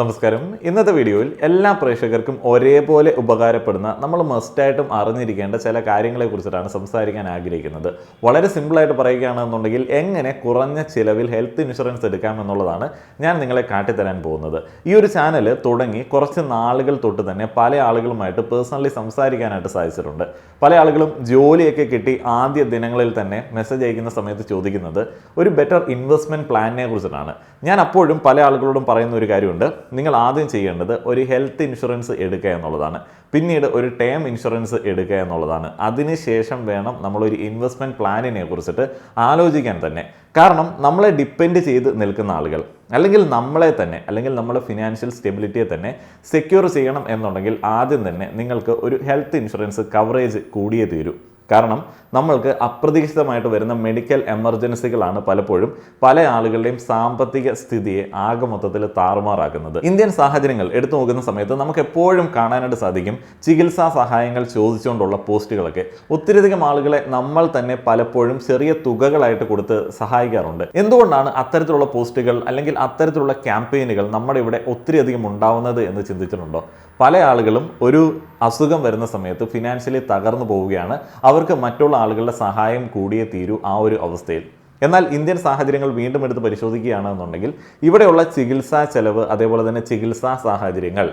നമസ്കാരം. ഇന്നത്തെ വീഡിയോയിൽ എല്ലാ പ്രേക്ഷകർക്കും ഒരേപോലെ ഉപകാരപ്പെടുന്ന നമ്മൾ മസ്റ്റായിട്ടും അറിഞ്ഞിരിക്കേണ്ട ചില കാര്യങ്ങളെ കുറിച്ചിട്ടാണ് സംസാരിക്കാൻ ആഗ്രഹിക്കുന്നത്. വളരെ സിമ്പിളായിട്ട് പറയുകയാണെന്നുണ്ടെങ്കിൽ എങ്ങനെ കുറഞ്ഞ ചിലവിൽ ഹെൽത്ത് ഇൻഷുറൻസ് എടുക്കാം എന്നുള്ളതാണ് ഞാൻ നിങ്ങളെ കാട്ടിത്തരാൻ പോകുന്നത്. ഈ ഒരു ചാനൽ തുടങ്ങി കുറച്ച് നാളുകൾ തൊട്ട് തന്നെ പല ആളുകളുമായിട്ട് പേഴ്സണലി സംസാരിക്കാനായിട്ട് സാധിച്ചിട്ടുണ്ട്. പല ആളുകളും ജോലിയൊക്കെ കിട്ടി ആദ്യ ദിനങ്ങളിൽ തന്നെ മെസ്സേജ് അയക്കുന്ന സമയത്ത് ചോദിക്കുന്നത് ഒരു ബെറ്റർ ഇൻവെസ്റ്റ്മെന്റ് പ്ലാനിനെ കുറിച്ചിട്ടാണ്. ഞാൻ അപ്പോഴും പല ആളുകളോടും പറയുന്ന ഒരു കാര്യമുണ്ട്. നിങ്ങൾ ആദ്യം ചെയ്യേണ്ടത് ഒരു ഹെൽത്ത് ഇൻഷുറൻസ് എടുക്കുക എന്നുള്ളതാണ്. പിന്നീട് ഒരു ടേം ഇൻഷുറൻസ് എടുക്കുക എന്നുള്ളതാണ്. അതിനുശേഷം വേണം നമ്മളൊരു ഇൻവെസ്റ്റ്മെന്റ് പ്ലാനിനെ കുറിച്ചിട്ട് ആലോചിക്കാൻ തന്നെ. കാരണം നമ്മളെ ഡിപ്പെൻഡ് ചെയ്ത് നിൽക്കുന്ന ആളുകൾ അല്ലെങ്കിൽ നമ്മളെ തന്നെ അല്ലെങ്കിൽ നമ്മുടെ ഫിനാൻഷ്യൽ സ്റ്റെബിലിറ്റിയെ തന്നെ സെക്യൂർ ചെയ്യണം എന്നുണ്ടെങ്കിൽ ആദ്യം തന്നെ നിങ്ങൾക്ക് ഒരു ഹെൽത്ത് ഇൻഷുറൻസ് കവറേജ് കൂടിയേ തീരൂ. കാരണം നമ്മൾക്ക് അപ്രതീക്ഷിതമായിട്ട് വരുന്ന മെഡിക്കൽ എമർജൻസികളാണ് പലപ്പോഴും പല ആളുകളുടെയും സാമ്പത്തിക സ്ഥിതിയെ ആകെ മൊത്തത്തിൽ താറുമാറാക്കുന്നത്. ഇന്ത്യൻ സാഹചര്യങ്ങൾ എടുത്തു നോക്കുന്ന സമയത്ത് നമുക്ക് എപ്പോഴും കാണാനായിട്ട് സാധിക്കും ചികിത്സാ സഹായങ്ങൾ ചോദിച്ചുകൊണ്ടുള്ള പോസ്റ്റുകളൊക്കെ. ഒത്തിരിയധികം ആളുകളെ നമ്മൾ തന്നെ പലപ്പോഴും ചെറിയ തുകകളായിട്ട് കൊടുത്ത് സഹായിക്കാറുണ്ട്. എന്തുകൊണ്ടാണ് അത്തരത്തിലുള്ള പോസ്റ്റുകൾ അല്ലെങ്കിൽ അത്തരത്തിലുള്ള ക്യാമ്പയിനുകൾ നമ്മുടെ ഇവിടെ ഒത്തിരിയധികം ഉണ്ടാവുന്നത് എന്ന് ചിന്തിച്ചിട്ടുണ്ടോ? പല ആളുകളും ഒരു അസുഖം വരുന്ന സമയത്ത് ഫിനാൻഷ്യലി തകർന്നു പോവുകയാണ്. അവർക്ക് മറ്റുള്ള ആളുകളുടെ സഹായം കൂടിയേ തീരൂ ആ ഒരു അവസ്ഥയിൽ. എന്നാൽ ഇന്ത്യൻ സാഹചര്യങ്ങൾ വീണ്ടും എടുത്ത് പരിശോധിക്കുകയാണെന്നുണ്ടെങ്കിൽ ഇവിടെയുള്ള ചികിത്സാ ചെലവ് അതേപോലെ തന്നെ ചികിത്സാ സാഹചര്യങ്ങൾ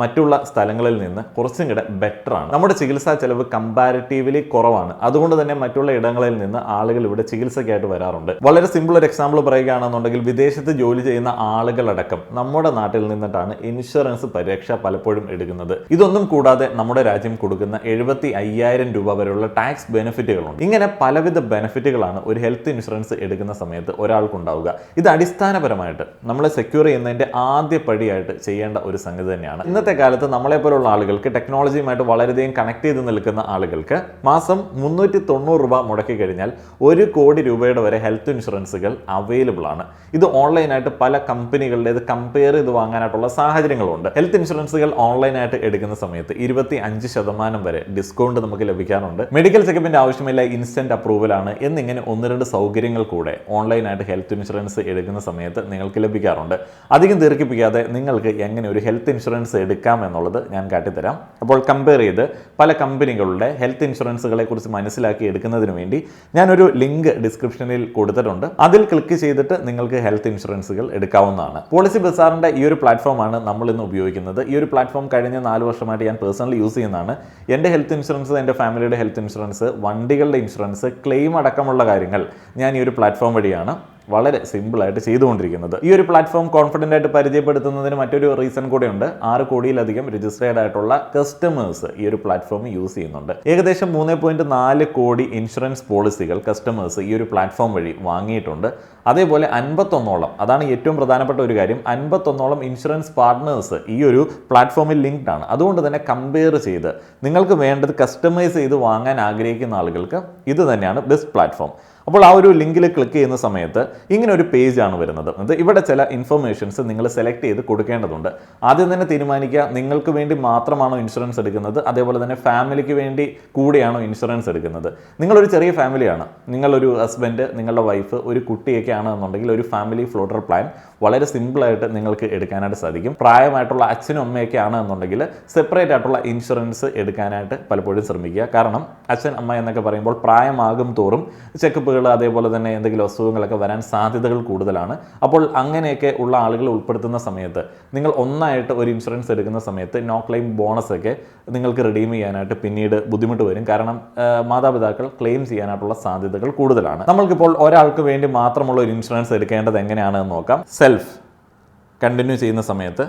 മറ്റുള്ള സ്ഥലങ്ങളിൽ നിന്ന് കുറച്ചും കൂടെ ബെറ്റർ ആണ്. നമ്മുടെ ചികിത്സാ ചെലവ് കമ്പാരിറ്റീവ്ലി കുറവാണ്. അതുകൊണ്ട് തന്നെ മറ്റുള്ള ഇടങ്ങളിൽ നിന്ന് ആളുകൾ ഇവിടെ ചികിത്സയ്ക്കായിട്ട് വരാറുണ്ട്. വളരെ സിമ്പിൾ ഒരു എക്സാമ്പിൾ പറയുകയാണെന്നുണ്ടെങ്കിൽ വിദേശത്ത് ജോലി ചെയ്യുന്ന ആളുകളടക്കം നമ്മുടെ നാട്ടിൽ നിന്നിട്ടാണ് ഇൻഷുറൻസ് പരീക്ഷ പലപ്പോഴും എടുക്കുന്നത്. ഇതൊന്നും കൂടാതെ നമ്മുടെ രാജ്യം കൊടുക്കുന്ന എഴുപത്തി അയ്യായിരം രൂപ വരെയുള്ള ടാക്സ് ബെനിഫിറ്റുകളുണ്ട് ഇങ്ങനെ പലവിധ ബെനിഫിറ്റുകളാണ് ഒരു ഹെൽത്ത് ഇൻഷുറൻസ് എടുക്കുന്ന സമയത്ത് ഒരാൾക്കുണ്ടാവുക. ഇത് അടിസ്ഥാനപരമായിട്ട് നമ്മളെ സെക്യൂർ ചെയ്യുന്നതിന്റെ ആദ്യ പടിയായിട്ട് ചെയ്യേണ്ട ഒരു സംഗതി തന്നെയാണ്. കാലത്ത് നമ്മളെ പോലുള്ള ആളുകൾക്ക് ടെക്നോളജിയുമായിട്ട് വളരെയധികം കണക്ട് ചെയ്ത് നിൽക്കുന്ന ആളുകൾക്ക് മാസം മുന്നൂറ്റി തൊണ്ണൂറ് രൂപ മുടക്കി കഴിഞ്ഞാൽ ഒരു കോടി രൂപയുടെ വരെ ഹെൽത്ത് ഇൻഷുറൻസുകൾ അവൈലബിൾ ആണ്. ഇത് ഓൺലൈനായിട്ട് പല കമ്പനികളുടേത് കമ്പയർ ചെയ്ത് വാങ്ങാനായിട്ടുള്ള സാഹചര്യങ്ങളുണ്ട്. ഹെൽത്ത് ഇൻഷുറൻസുകൾ ഓൺലൈനായിട്ട് എടുക്കുന്ന സമയത്ത് ഇരുപത്തി അഞ്ച് ശതമാനം വരെ ഡിസ്കൗണ്ട് നമുക്ക് ലഭിക്കാറുണ്ട്. മെഡിക്കൽ ചെക്കപ്പിന്റെ ആവശ്യമില്ല ഇൻസ്റ്റന്റ് അപ്രൂവൽ ആണ് എന്നിങ്ങനെ ഒന്ന് രണ്ട് സൗകര്യങ്ങൾ കൂടെ ഓൺലൈനായിട്ട് ഹെൽത്ത് ഇൻഷുറൻസ് എടുക്കുന്ന സമയത്ത് നിങ്ങൾക്ക് ലഭിക്കാറുണ്ട്. അധികം ദീർഘിപ്പിക്കാതെ നിങ്ങൾക്ക് എങ്ങനെ ഒരു ഹെൽത്ത് ഇൻഷുറൻസ് എടുക്കാം എന്നുള്ളത് ഞാൻ കാട്ടിത്തരാം. അപ്പോൾ കമ്പയർ ചെയ്ത് പല കമ്പനികളുടെ ഹെൽത്ത് ഇൻഷുറൻസുകളെ കുറിച്ച് മനസ്സിലാക്കി എടുക്കുന്നതിന് വേണ്ടി ഞാനൊരു ലിങ്ക് ഡിസ്ക്രിപ്ഷനിൽ കൊടുത്തിട്ടുണ്ട്. അതിൽ ക്ലിക്ക് ചെയ്തിട്ട് നിങ്ങൾക്ക് ഹെൽത്ത് ഇൻഷുറൻസുകൾ എടുക്കാവുന്നതാണ്. പോളിസി ബസാറിന്റെ ഈ ഒരു പ്ലാറ്റ്ഫോമാണ് നമ്മൾ ഇന്ന് ഉപയോഗിക്കുന്നത്. ഈ ഒരു പ്ലാറ്റ്ഫോം കഴിഞ്ഞ നാല് വർഷമായിട്ട് ഞാൻ പേഴ്സണലി യൂസ് ചെയ്യുന്നതാണ്. എന്റെ ഹെൽത്ത് ഇൻഷുറൻസ് എന്റെ ഫാമിലിയുടെ ഹെൽത്ത് ഇൻഷുറൻസ് വണ്ടികളുടെ ഇൻഷുറൻസ് ക്ലെയിം അടക്കമുള്ള കാര്യങ്ങൾ ഞാൻ ഈ ഒരു പ്ലാറ്റ്ഫോം വഴിയാണ് വളരെ സിമ്പിളായിട്ട് ചെയ്തുകൊണ്ടിരിക്കുന്നത്. ഈ ഒരു പ്ലാറ്റ്ഫോം കോൺഫിഡന്റ് ആയിട്ട് പരിചയപ്പെടുത്തുന്നതിന് മറ്റൊരു റീസൺ കൂടെയുണ്ട്. ആറ് കോടിയിലധികം രജിസ്റ്റേർഡ് ആയിട്ടുള്ള കസ്റ്റമേഴ്സ് ഈ ഒരു പ്ലാറ്റ്ഫോം യൂസ് ചെയ്യുന്നുണ്ട്. ഏകദേശം മൂന്ന് പോയിന്റ് നാല് കോടി ഇൻഷുറൻസ് പോളിസികൾ കസ്റ്റമേഴ്സ് ഈ ഒരു പ്ലാറ്റ്ഫോം വഴി വാങ്ങിയിട്ടുണ്ട്. അതേപോലെ അൻപത്തൊന്നോളം അതാണ് ഏറ്റവും പ്രധാനപ്പെട്ട ഒരു കാര്യം അൻപത്തൊന്നോളം ഇൻഷുറൻസ് പാർട്ട്നേഴ്സ് ഈ ഒരു പ്ലാറ്റ്ഫോമിൽ ലിങ്ക്ഡ് ആണ്. അതുകൊണ്ട് തന്നെ കമ്പയർ ചെയ്ത് നിങ്ങൾക്ക് വേണ്ടത് കസ്റ്റമൈസ് ചെയ്ത് വാങ്ങാൻ ആഗ്രഹിക്കുന്ന ആളുകൾക്ക് ഇത് തന്നെയാണ് ബെസ്റ്റ് പ്ലാറ്റ്ഫോം അപ്പോൾ ആ ഒരു ലിങ്കിൽ ക്ലിക്ക് ചെയ്യുന്ന സമയത്ത് ഇങ്ങനെ ഒരു പേജ് ആണ് വരുന്നത്. അത് ഇവിടെ ചില ഇൻഫർമേഷൻസ് നിങ്ങൾ സെലക്ട് ചെയ്ത് കൊടുക്കേണ്ടതുണ്ട്. ആദ്യം തന്നെ തീരുമാനിക്കുക നിങ്ങൾക്ക് വേണ്ടി മാത്രമാണോ ഇൻഷുറൻസ് എടുക്കുന്നത്? അതേപോലെ തന്നെ ഫാമിലിക്ക് വേണ്ടി കൂടെയാണോ ഇൻഷുറൻസ് എടുക്കുന്നത്? നിങ്ങളൊരു ചെറിയ ഫാമിലിയാണ് നിങ്ങളൊരു ഹസ്ബൻഡ് നിങ്ങളുടെ വൈഫ് ഒരു കുട്ടിയൊക്കെ ആണെന്നുണ്ടെങ്കിൽ ഒരു ഫാമിലി ഫ്ലോട്ടർ പ്ലാൻ വളരെ സിമ്പിളായിട്ട് നിങ്ങൾക്ക് എടുക്കാനായിട്ട് സാധിക്കും. പ്രായമായിട്ടുള്ള അച്ഛനും അമ്മയൊക്കെ ആണെന്നുണ്ടെങ്കിൽ സെപ്പറേറ്റ് ആയിട്ടുള്ള ഇൻഷുറൻസ് എടുക്കാനായിട്ട് പലപ്പോഴും ശ്രമിക്കുക. കാരണം അച്ഛൻ അമ്മ എന്നൊക്കെ പറയുമ്പോൾ പ്രായമാകും തോറും ചെക്കപ്പുകൾ അതേപോലെ തന്നെ എന്തെങ്കിലും അസുഖങ്ങളൊക്കെ വരാൻ സാധ്യതകൾ കൂടുതലാണ്. അപ്പോൾ അങ്ങനെയൊക്കെ ഉള്ള ആളുകൾ ഉൾപ്പെടുത്തുന്ന സമയത്ത് നിങ്ങൾ ഒന്നായിട്ട് ഒരു ഇൻഷുറൻസ് എടുക്കുന്ന സമയത്ത് നോ ക്ലെയിം ബോണസ് ഒക്കെ നിങ്ങൾക്ക് റിഡീം ചെയ്യാനായിട്ട് പിന്നീട് ബുദ്ധിമുട്ട് വരും. കാരണം മാതാപിതാക്കൾ ക്ലെയിം ചെയ്യാനായിട്ടുള്ള സാധ്യതകൾ കൂടുതലാണ്. നമ്മൾക്കിപ്പോൾ ഒരാൾക്ക് വേണ്ടി മാത്രമുള്ള ഒരു ഇൻഷുറൻസ് എടുക്കേണ്ടത് എങ്ങനെയാണെന്ന് നോക്കാം. സെൽഫ് കണ്ടിന്യൂ ചെയ്യുന്ന സമയത്ത്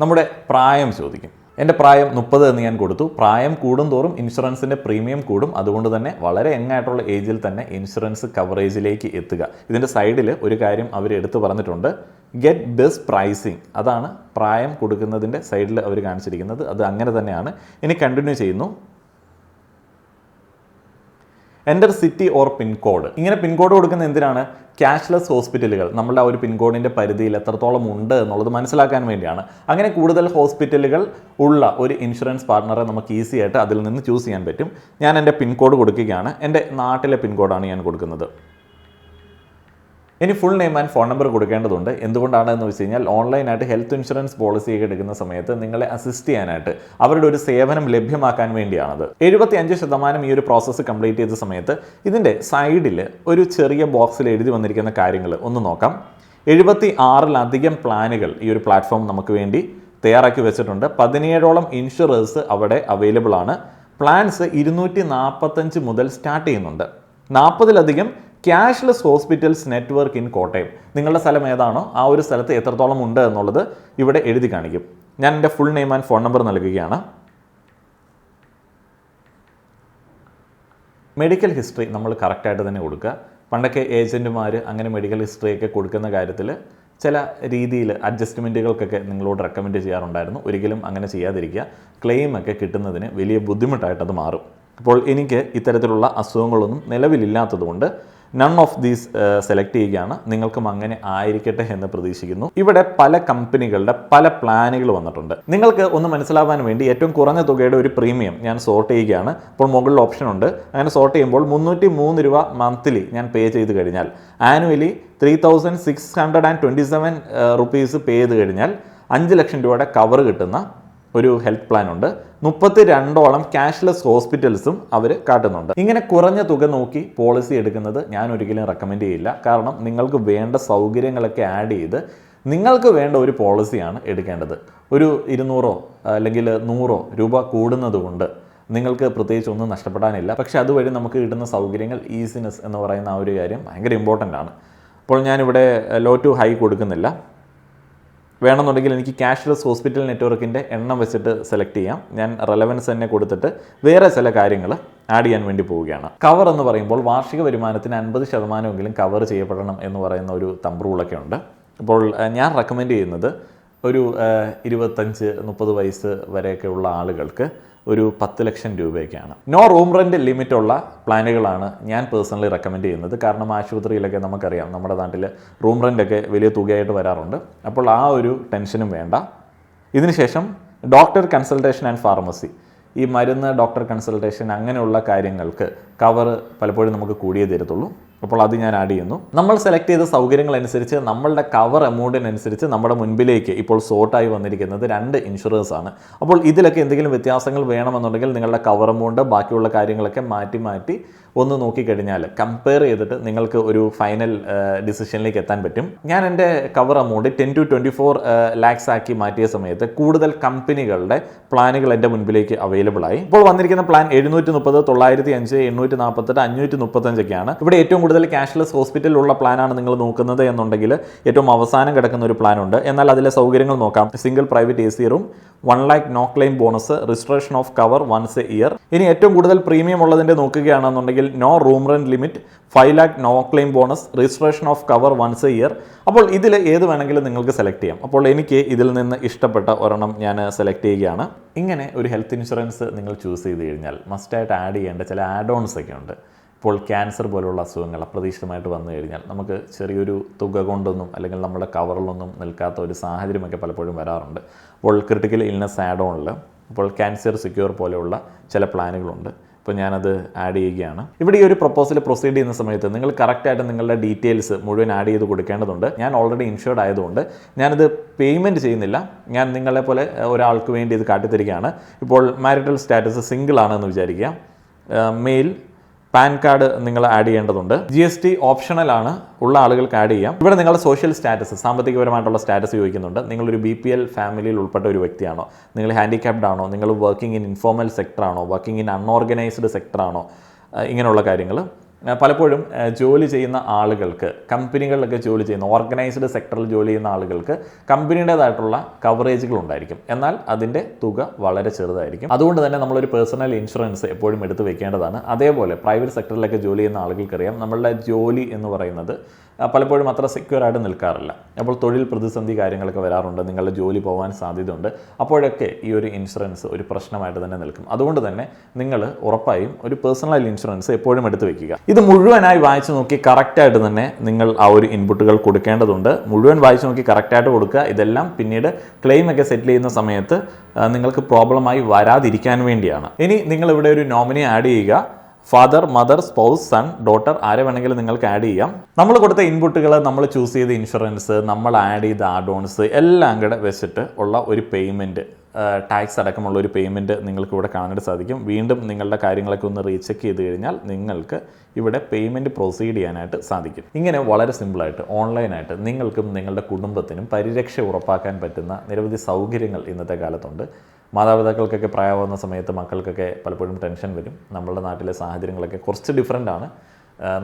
നമ്മുടെ പ്രായം ചോദിക്കും. എന്റെ പ്രായം മുപ്പത് എന്ന് ഞാൻ കൊടുത്തു. പ്രായം കൂടും തോറും ഇൻഷുറൻസിന്റെ പ്രീമിയം കൂടും. അതുകൊണ്ട് തന്നെ വളരെ എങ്ങായിട്ടുള്ള ഏജിൽ തന്നെ ഇൻഷുറൻസ് കവറേജിലേക്ക് എത്തുക. ഇതിന്റെ സൈഡിൽ ഒരു കാര്യം അവർ എടുത്തു പറഞ്ഞിട്ടുണ്ട്. ഗെറ്റ് ബെസ് പ്രൈസിങ് അതാണ് പ്രായം കൊടുക്കുന്നതിന്റെ സൈഡിൽ അവർ കാണിച്ചിരിക്കുന്നത്. അത് അങ്ങനെ തന്നെയാണ്. ഇനി കണ്ടിന്യൂ ചെയ്യുന്നു. എന്റർ സിറ്റി ഓർ പിൻകോഡ് ഇങ്ങനെ പിൻകോഡ് കൊടുക്കുന്ന എന്തിനാണ്? ക്യാഷ്ലെസ് ഹോസ്പിറ്റലുകൾ നമ്മളുടെ ആ ഒരു പിൻകോഡിന്റെ പരിധിയിൽ എത്രത്തോളം ഉണ്ട് എന്നുള്ളത് മനസ്സിലാക്കാൻ വേണ്ടിയാണ്. അങ്ങനെ കൂടുതൽ ഹോസ്പിറ്റലുകൾ ഉള്ള ഒരു ഇൻഷുറൻസ് പാർട്ണറെ നമുക്ക് ഈസി ആയിട്ട് അതിൽ നിന്ന് ചൂസ് ചെയ്യാൻ പറ്റും. ഞാൻ എന്റെ പിൻകോഡ് കൊടുക്കുകയാണ്. എന്റെ നാട്ടിലെ പിൻകോഡാണ് ഞാൻ കൊടുക്കുന്നത്. ഇനി full name and phone number കൊടുക്കേണ്ടതുണ്ട്. എന്തുകൊണ്ടാണ് എന്ന് വെച്ച് കഴിഞ്ഞാൽ ഓൺലൈനായിട്ട് ഹെൽത്ത് ഇൻഷുറൻസ് പോളിസി ഒക്കെ എടുക്കുന്ന സമയത്ത് നിങ്ങളെ അസിസ്റ്റ് ചെയ്യാനായിട്ട് അവരുടെ ഒരു സേവനം ലഭ്യമാക്കാൻ വേണ്ടിയാണത്. എഴുപത്തി അഞ്ച് ശതമാനം ഈ ഒരു പ്രോസസ്സ് കംപ്ലീറ്റ് ചെയ്ത സമയത്ത് ഇതിന്റെ സൈഡിൽ ഒരു ചെറിയ ബോക്സിൽ എഴുതി വന്നിരിക്കുന്ന കാര്യങ്ങൾ ഒന്ന് നോക്കാം. എഴുപത്തി ആറിലധികം പ്ലാനുകൾ ഈ ഒരു പ്ലാറ്റ്ഫോം നമുക്ക് വേണ്ടി തയ്യാറാക്കി വെച്ചിട്ടുണ്ട്. പതിനേഴോളം ഇൻഷുറേഴ്സ് അവിടെ അവൈലബിൾ ആണ്. പ്ലാൻസ് ഇരുന്നൂറ്റി നാൽപ്പത്തഞ്ച് മുതൽ സ്റ്റാർട്ട് ചെയ്യുന്നുണ്ട്. നാൽപ്പതിലധികം cashless hospitals network in Kottayam നിങ്ങളുടെ സ്ഥലം ഏതാണോ ആ ഒരു സ്ഥലത്ത് എത്രത്തോളം ഉണ്ട് എന്നുള്ളത് ഇവിടെ എഴുതി കാണിക്കും. ഞാൻ എന്റെ full name and phone number നൽകുകയാണ്. മെഡിക്കൽ ഹിസ്റ്ററി നമ്മൾ കറക്റ്റായിട്ട് തന്നെ കൊടുക്കുക. പണ്ടൊക്കെ ഏജന്റുമാർ അങ്ങനെ മെഡിക്കൽ ഹിസ്റ്ററിയൊക്കെ കൊടുക്കുന്ന കാര്യത്തിൽ ചില രീതിയിൽ അഡ്ജസ്റ്റ്മെന്റുകൾക്കൊക്കെ നിങ്ങളോട് റെക്കമെൻഡ് ചെയ്യാറുണ്ടായിരുന്നു. ഒരിക്കലും അങ്ങനെ ചെയ്യാതിരിക്കുക. ക്ലെയിം ഒക്കെ കിട്ടുന്നതിന് വലിയ ബുദ്ധിമുട്ടായിട്ടത് മാറും. അപ്പോൾ എനിക്ക് ഇത്തരത്തിലുള്ള അസുഖങ്ങളൊന്നും നിലവിലില്ലാത്തതുകൊണ്ട് നൺ ഓഫ് ദീസ് സെലക്ട് ചെയ്യുകയാണ്. നിങ്ങൾക്കും അങ്ങനെ ആയിരിക്കട്ടെ എന്ന് പ്രതീക്ഷിക്കുന്നു. ഇവിടെ പല കമ്പനികളുടെ പല പ്ലാനുകൾ വന്നിട്ടുണ്ട്. നിങ്ങൾക്ക് ഒന്ന് മനസ്സിലാവാൻ വേണ്ടി ഏറ്റവും കുറഞ്ഞ തുകയുടെ ഒരു പ്രീമിയം ഞാൻ സോർട്ട് ചെയ്യുകയാണ്. ഇപ്പോൾ മുകളിൽ ഓപ്ഷൻ ഉണ്ട്. അങ്ങനെ സോർട്ട് ചെയ്യുമ്പോൾ മുന്നൂറ്റി മൂന്ന് രൂപ മന്ത്ലി ഞാൻ പേ ചെയ്ത് കഴിഞ്ഞാൽ annually three thousand six hundred and twenty seven rupees pay ചെയ്ത് കഴിഞ്ഞാൽ അഞ്ച് ലക്ഷം രൂപയുടെ കവർ കിട്ടുന്ന ഒരു ഹെൽത്ത് പ്ലാൻ ഉണ്ട്. മുപ്പത്തി രണ്ടോളം ക്യാഷ്ലെസ് ഹോസ്പിറ്റൽസും അവർ കാട്ടുന്നുണ്ട്. ഇങ്ങനെ കുറഞ്ഞ തുക നോക്കി പോളിസി എടുക്കുന്നത് ഞാൻ ഒരിക്കലും റെക്കമെൻഡ് ചെയ്യില്ല. കാരണം നിങ്ങൾക്ക് വേണ്ട സൗകര്യങ്ങളൊക്കെ ആഡ് ചെയ്ത് നിങ്ങൾക്ക് വേണ്ട ഒരു പോളിസിയാണ് എടുക്കേണ്ടത്. ഒരു ഇരുന്നൂറോ അല്ലെങ്കിൽ നൂറോ രൂപ കൂടുന്നതുകൊണ്ട് നിങ്ങൾക്ക് പ്രത്യേകിച്ച് ഒന്നും നഷ്ടപ്പെടാനില്ല. പക്ഷേ അതുവഴി നമുക്ക് കിട്ടുന്ന സൗകര്യങ്ങൾ ഈസിനെസ് എന്ന് പറയുന്ന ആ ഒരു കാര്യം ഭയങ്കര ഇമ്പോർട്ടന്റ് ആണ്. അപ്പോൾ ഞാനിവിടെ ലോ ടു ഹൈ കൊടുക്കുന്നില്ല. വേണമെന്നുണ്ടെങ്കിൽ എനിക്ക് ക്യാഷ്ലെസ് ഹോസ്പിറ്റൽ നെറ്റ്വർക്കിന്റെ എണ്ണം വെച്ചിട്ട് സെലക്ട് ചെയ്യാം. ഞാൻ റെലവൻസ് തന്നെ കൊടുത്തിട്ട് വേറെ ചില കാര്യങ്ങൾ ആഡ് ചെയ്യാൻ വേണ്ടി പോവുകയാണ്. കവർ എന്ന് പറയുമ്പോൾ വാർഷിക വരുമാനത്തിന് അൻപത് ശതമാനമെങ്കിലും കവർ ചെയ്യപ്പെടണം എന്ന് പറയുന്ന ഒരു തമ്പ് റൂളൊക്കെ ഉണ്ട്. അപ്പോൾ ഞാൻ റെക്കമെൻഡ് ചെയ്യുന്നത് ഒരു ഇരുപത്തഞ്ച് മുപ്പത് വയസ്സ് വരെയൊക്കെ ഉള്ള ആളുകൾക്ക് ഒരു പത്ത് ലക്ഷം രൂപയൊക്കെയാണ്. നോ റൂം റെന്റ് ലിമിറ്റുള്ള പ്ലാനുകളാണ് ഞാൻ പേഴ്സണലി റെക്കമെൻഡ് ചെയ്യുന്നത്. കാരണം ആശുപത്രിയിലൊക്കെ നമുക്കറിയാം നമ്മുടെ നാട്ടിൽ റൂം റെന്റൊക്കെ വലിയ തുകയായിട്ട് വരാറുണ്ട്. അപ്പോൾ ആ ഒരു ടെൻഷനും വേണ്ട. ഇതിനുശേഷം ഡോക്ടർ കൺസൾട്ടേഷൻ ആൻഡ് ഫാർമസി ഈ മരുന്ന് ഡോക്ടർ കൺസൾട്ടേഷൻ അങ്ങനെയുള്ള കാര്യങ്ങൾക്ക് കവർ പലപ്പോഴും നമുക്ക് കൂടിയേ തരത്തുള്ളൂ. അപ്പോൾ അത് ഞാൻ ആഡ് ചെയ്യുന്നു. നമ്മൾ സെലക്ട് ചെയ്ത സൗകര്യങ്ങൾ അനുസരിച്ച് നമ്മളുടെ കവർ എമൗണ്ടിനനുസരിച്ച് നമ്മുടെ മുൻപിലേക്ക് ഇപ്പോൾ സോർട്ടായി വന്നിരിക്കുന്നത് രണ്ട് ഇൻഷുറൻസ് ആണ്. അപ്പോൾ ഇതിലൊക്കെ എന്തെങ്കിലും വ്യത്യാസങ്ങൾ വേണമെന്നുണ്ടെങ്കിൽ നിങ്ങളുടെ കവർ എമൗണ്ട് ബാക്കിയുള്ള കാര്യങ്ങളൊക്കെ മാറ്റി മാറ്റി ഒന്ന് നോക്കിക്കഴിഞ്ഞാൽ കമ്പയർ ചെയ്തിട്ട് നിങ്ങൾക്ക് ഒരു ഫൈനൽ ഡിസിഷനിലേക്ക് എത്താൻ പറ്റും. ഞാൻ എന്റെ cover amount ten to twenty four lakhs ആക്കി മാറ്റിയ സമയത്ത് കൂടുതൽ കമ്പനികളുടെ പ്ലാനുകൾ എന്റെ മുൻപിലേക്ക് അവൈലബിൾ ആയി. ഇപ്പോൾ വന്നിരിക്കുന്ന പ്ലാൻ എഴുന്നൂറ്റി മുപ്പത് തൊള്ളായിരത്തി അഞ്ച് എണ്ണൂറ്റി നാൽപ്പത്തെട്ട് അഞ്ഞൂറ്റി മുപ്പത്തഞ്ചൊക്കെയാണ് ഇവിടെ ഏറ്റവും കൂടുതൽ ക്യാഷ്ലെസ് ഹോസ്പിറ്റലിലുള്ള പ്ലാനാണ് നിങ്ങൾ നോക്കുന്നത് എന്നുണ്ടെങ്കിൽ ഏറ്റവും അവസാനം കിടക്കുന്ന ഒരു പ്ലാൻ ഉണ്ട് എന്നാൽ അതിലെ സൗകര്യങ്ങൾ നോക്കാം. Single private A C room one lakh no claim bonus registration of cover once a year ഇനി ഏറ്റവും കൂടുതൽ പ്രീമിയം ഉള്ളതിന്റെ നോക്കുകയാണെന്നുണ്ടെങ്കിൽ no room rent limit five lakh no claim bonus registration of cover once a year അപ്പോൾ ഇതിൽ ഏത് വേണമെങ്കിലും നിങ്ങൾക്ക് സെലക്ട് ചെയ്യാം. അപ്പോൾ എനിക്ക് ഇതിൽ നിന്ന് ഇഷ്ടപ്പെട്ട ഒരെണ്ണം ഞാൻ സെലക്ട് ചെയ്യുകയാണ്. ഇങ്ങനെ ഒരു ഹെൽത്ത് ഇൻഷുറൻസ് നിങ്ങൾ ചൂസ് ചെയ്ത് കഴിഞ്ഞാൽ മസ്റ്റായിട്ട് ആഡ് ചെയ്യേണ്ട ചില ആഡ് ഓൺസ് ഒക്കെ ഉണ്ട്. ഇപ്പോൾ ക്യാൻസർ പോലുള്ള അസുഖങ്ങൾ അപ്രതീക്ഷിതമായിട്ട് വന്നു കഴിഞ്ഞാൽ നമുക്ക് ചെറിയൊരു തുക കൊണ്ടൊന്നും അല്ലെങ്കിൽ നമ്മുടെ കവറിലൊന്നും നിൽക്കാത്ത ഒരു സാഹചര്യമൊക്കെ പലപ്പോഴും വരാറുണ്ട്. അപ്പോൾ ക്രിട്ടിക്കൽ ഇൽനെസ് ആഡ് ഓണിൽ അപ്പോൾ ക്യാൻസർ സെക്യൂർ പോലെയുള്ള ചില പ്ലാനുകളുണ്ട് അപ്പോൾ ഞാനത് ആഡ് ചെയ്യുകയാണ്. ഇവിടെ ഈ ഒരു പ്രപ്പോസൽ പ്രൊസീഡ് ചെയ്യുന്ന സമയത്ത് നിങ്ങൾ കറക്റ്റായിട്ട് നിങ്ങളുടെ ഡീറ്റെയിൽസ് മുഴുവൻ ആഡ് ചെയ്ത് കൊടുക്കേണ്ടതുണ്ട്. ഞാൻ ഓൾറെഡി ഇൻഷുർഡ് ആയതുകൊണ്ട് ഞാനത് പേയ്മെന്റ് ചെയ്യുന്നില്ല. ഞാൻ നിങ്ങളെ പോലെ ഒരാൾക്ക് വേണ്ടി ഇത് കാട്ടിത്തരികയാണ്. ഇപ്പോൾ മാരിറ്റൽ സ്റ്റാറ്റസ് സിംഗിൾ ആണെന്ന് വിചാരിക്കുക. മെയിൽ പാൻ കാർഡ് നിങ്ങൾ ആഡ് ചെയ്യേണ്ടതുണ്ട്. ജി എസ് ടി ഓപ്ഷണൽ ആണ്. ഉള്ള ആളുകൾക്ക് ആഡ് ചെയ്യാം. ഇവിടെ നിങ്ങളുടെ സോഷ്യൽ സ്റ്റാറ്റസ് സാമ്പത്തികപരമായിട്ടുള്ള സ്റ്റാറ്റസ് ചോദിക്കുന്നുണ്ട്. നിങ്ങളൊരു ബി പി എൽ ഫാമിലിയിൽ ഉൾപ്പെട്ട ഒരു വ്യക്തിയാണോ? നിങ്ങൾ ഹാൻഡിക്യാപ്ഡ് ആണോ? നിങ്ങൾ വർക്കിംഗ് ഇൻ ഇൻഫോർമൽ സെക്ടറാണോ വർക്കിംഗ് ഇൻ അൺഓർഗനൈസ്ഡ് സെക്ടറാണോ ഇങ്ങനെയുള്ള കാര്യങ്ങൾ പലപ്പോഴും ജോലി ചെയ്യുന്ന ആളുകൾക്ക് കമ്പനികളിലൊക്കെ ജോലി ചെയ്യുന്ന ഓർഗനൈസ്ഡ് സെക്ടറിൽ ജോലി ചെയ്യുന്ന ആളുകൾക്ക് കമ്പനിയുടേതായിട്ടുള്ള കവറേജുകൾ ഉണ്ടായിരിക്കും. എന്നാൽ അതിന്റെ തുക വളരെ ചെറുതായിരിക്കും. അതുകൊണ്ട് തന്നെ നമ്മളൊരു പേഴ്സണൽ ഇൻഷുറൻസ് എപ്പോഴും എടുത്ത് വെക്കേണ്ടതാണ്. അതേപോലെ പ്രൈവറ്റ് സെക്ടറിലൊക്കെ ജോലി ചെയ്യുന്ന ആളുകൾക്കറിയാം നമ്മളുടെ ജോലി എന്ന് പറയുന്നത് പലപ്പോഴും അത്ര സെക്യൂർ ആയിട്ട് നിൽക്കാറില്ല. അപ്പോൾ തൊഴിൽ പ്രതിസന്ധി കാര്യങ്ങളൊക്കെ വരാറുണ്ട്. നിങ്ങളുടെ ജോലി പോകാൻ സാധ്യതയുണ്ട്. അപ്പോഴൊക്കെ ഈ ഒരു ഇൻഷുറൻസ് ഒരു പ്രശ്നമായിട്ട് തന്നെ നിൽക്കും. അതുകൊണ്ട് തന്നെ നിങ്ങൾ ഉറപ്പായും ഒരു പേഴ്സണൽ ഇൻഷുറൻസ് എപ്പോഴും എടുത്തു വെക്കുക. ഇത് മുഴുവനായി വായിച്ചു നോക്കി കറക്റ്റായിട്ട് തന്നെ നിങ്ങൾ ആ ഒരു ഇൻപുട്ടുകൾ കൊടുക്കേണ്ടതുണ്ട്. മുഴുവൻ വായിച്ചു നോക്കി കറക്റ്റായിട്ട് കൊടുക്കുക. ഇതെല്ലാം പിന്നീട് ക്ലെയിം ഒക്കെ സെറ്റിൽ ചെയ്യുന്ന സമയത്ത് നിങ്ങൾക്ക് പ്രോബ്ലമായി വരാതിരിക്കാൻ വേണ്ടിയാണ്. ഇനി നിങ്ങൾ ഇവിടെ ഒരു നോമിനി ആഡ് ചെയ്യുക. Father mother spouse son daughter ആരെ വേണമെങ്കിലും നിങ്ങൾക്ക് ആഡ് ചെയ്യാം. നമ്മൾ കൊടുത്ത ഇൻപുട്ടുകൾ നമ്മൾ ചൂസ് ചെയ്ത ഇൻഷുറൻസ് നമ്മൾ ആഡ് ചെയ്ത ആഡോൺസ് എല്ലാം കൂടെ വെച്ചിട്ട് ഉള്ള ഒരു പേയ്മെന്റ് ടാക്സ് അടക്കമുള്ള ഒരു പേയ്മെന്റ് നിങ്ങൾക്ക് ഇവിടെ കാണാനായിട്ട് സാധിക്കും. വീണ്ടും നിങ്ങളുടെ കാര്യങ്ങളൊക്കെ ഒന്ന് റീചെക്ക് ചെയ്ത് കഴിഞ്ഞാൽ നിങ്ങൾക്ക് ഇവിടെ പേയ്മെന്റ് പ്രൊസീഡ് ചെയ്യാനായിട്ട് സാധിക്കും. ഇങ്ങനെ വളരെ സിമ്പിളായിട്ട് ഓൺലൈനായിട്ട് നിങ്ങൾക്കും നിങ്ങളുടെ കുടുംബത്തിനും പരിരക്ഷ ഉറപ്പാക്കാൻ പറ്റുന്ന നിരവധി സൗകര്യങ്ങൾ ഇന്നത്തെ കാലത്തുണ്ട്. മാതാപിതാക്കൾക്കൊക്കെ പ്രായമാവുന്ന സമയത്ത് മക്കൾക്കൊക്കെ പലപ്പോഴും ടെൻഷൻ വരും. നമ്മളുടെ നാട്ടിലെ സാഹചര്യങ്ങളൊക്കെ കുറച്ച് ഡിഫറെന്റ് ആണ്.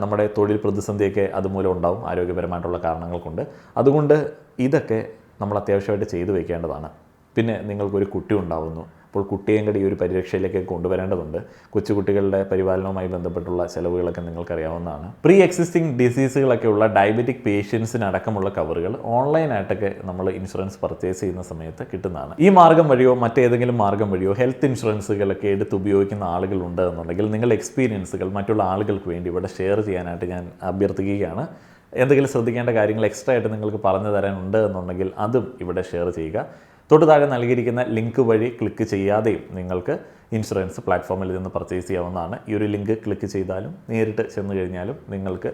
നമ്മുടെ തൊഴിൽ പ്രതിസന്ധിയൊക്കെ അതുമൂലം ഉണ്ടാവും ആരോഗ്യപരമായിട്ടുള്ള കാരണങ്ങൾ കൊണ്ട് അതുകൊണ്ട് ഇതൊക്കെ നമ്മൾ അത്യാവശ്യമായിട്ട് ചെയ്തു വെക്കേണ്ടതാണ്. പിന്നെ നിങ്ങൾക്കൊരു കുട്ടി ഉണ്ടാവുന്നു. അപ്പോൾ കുട്ടിയെയും കൂടി ഈ ഒരു പരിരക്ഷയിലേക്ക് കൊണ്ടുവരേണ്ടതുണ്ട്. കൊച്ചുകുട്ടികളുടെ പരിപാലനവുമായി ബന്ധപ്പെട്ടുള്ള ചിലവുകളൊക്കെ നിങ്ങൾക്കറിയാവുന്നതാണ്. പ്രീ എക്സിസ്റ്റിംഗ് ഡിസീസുകളൊക്കെ ഉള്ള ഡയബറ്റിക് പേഷ്യൻസിന് അടക്കമുള്ള കവറുകൾ ഓൺലൈനായിട്ടൊക്കെ നമ്മൾ ഇൻഷുറൻസ് പർച്ചേസ് ചെയ്യുന്ന സമയത്ത് കിട്ടുന്നതാണ്. ഈ മാർഗം വഴിയോ മറ്റേതെങ്കിലും മാർഗം വഴിയോ ഹെൽത്ത് ഇൻഷുറൻസുകളൊക്കെ എടുത്ത് ഉപയോഗിക്കുന്ന ആളുകളുണ്ട് എന്നുണ്ടെങ്കിൽ നിങ്ങളുടെ എക്സ്പീരിയൻസുകൾ മറ്റുള്ള ആളുകൾക്ക് വേണ്ടി ഇവിടെ ഷെയർ ചെയ്യാനായിട്ട് ഞാൻ അഭ്യർത്ഥിക്കുകയാണ്. എന്തെങ്കിലും ശ്രദ്ധിക്കേണ്ട കാര്യങ്ങൾ എക്സ്ട്രാ ആയിട്ട് നിങ്ങൾക്ക് പറഞ്ഞു തരാനുണ്ട് എന്നുണ്ടെങ്കിൽ അതും ഇവിടെ ഷെയർ ചെയ്യുക. തൊട്ട് താഴെ നൽകിയിരിക്കുന്ന ലിങ്ക് വഴി ക്ലിക്ക് ചെയ്യാതെയും നിങ്ങൾക്ക് ഇൻഷുറൻസ് പ്ലാറ്റ്ഫോമിൽ നിന്ന് പർച്ചേസ് ചെയ്യാവുന്നതാണ്. ഈ ഒരു ലിങ്ക് ക്ലിക്ക് ചെയ്താലും നേരിട്ട് ചെന്ന് കഴിഞ്ഞാലും നിങ്ങൾക്ക്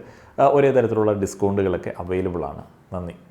ഒരേ തരത്തിലുള്ള ഡിസ്കൗണ്ടുകളൊക്കെ അവൈലബിൾ ആണ്. നന്ദി.